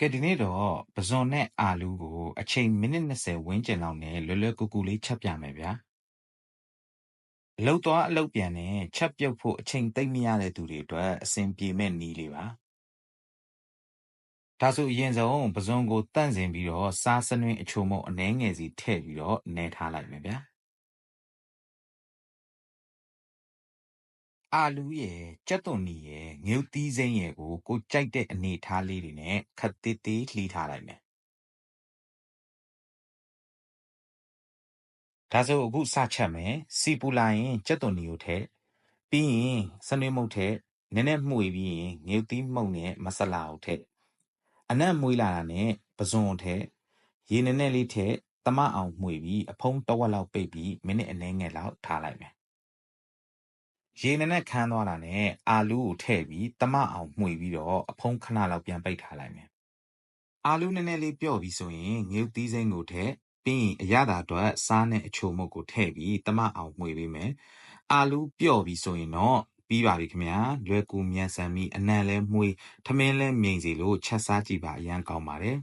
ကဲဒီနေ့တော့ပဇွန်နဲ့အာလူးကိုအချိန်မိနစ်20ဝန်းကျင်လောက်နဲ့လွယ်လွယ်ကူကူလေးချက်ပြမယ်ဗျာအလုတ်သွားအလုတ်ပြန်နဲ့ချက်ပြုတ်ဖို့အချိန်သိမ့်မရတဲ့သူတွေအတွက်အဆင်ပြေမဲ့နည်းလေးပါဒါဆိုအရင်ဆုံးပဇွန်ကိုတန့်စင်ပြီးတော့စားစနွင်းအချို့မုံအနှဲငယ်စီထည့်ပြီးတော့နဲထားလိုက်မယ်ဗျာ အာလူးရယ်ကြက်သွန်နီရယ်ငရုတ်သီးစိမ်းရယ်ကို ကိုကြိုက်တဲ့အနေထားလေးတွေနဲ့ခတ်သေးသေးလှီးထားလိုက်မယ်ဒါဆိုအခုစချက်မယ်စီပူလာရင်ကြက်သွန်နီကိုထည့်ပြီးရင်စနွေးမုတ်ထည့်နည်းနည်းမှုေပြီးရင်ငရုတ်သီးမှုတ်နဲ့မဆလာကိုထည့်အနံ့မွေးလာတာနဲ့ပဇွန်ကိုထည့်ရေနည်းနည်းလေးထည့်တမအောင်မှုေပြီးအဖုံးတဝက်လောက်ပိတ်ပြီးမိနစ်အနည်းငယ်လောက်ထားလိုက်မယ် ရေနည်းနည်းခမ်းသွားတာနဲ့အာလူးကိုထည့်ပြီးတမအောင်မှုေပြီးတော့အဖုံးခဏလောက်ပြန်ပိတ်ထားလိုက်မယ်အာလူးနည်းနည်းလေးပျော့ပြီးဆိုရင်ငရုတ်သီးစိမ်းကိုထည့်ပြီးရင်အရသာအတွက်စားနဲ့အချိုမုတ်ကိုထည့်ပြီးတမအောင်မှုေပေးမယ်အာလူးပျော့ပြီးဆိုရင်တော့ပြီးပါပြီခင်ဗျာလွယ်ကူမြန်ဆန်ပြီးအနံလဲမှုေထမင်းလဲမြိန်စီလို့ချက်စားကြည့်ပါအရန်ကောင်းပါတယ်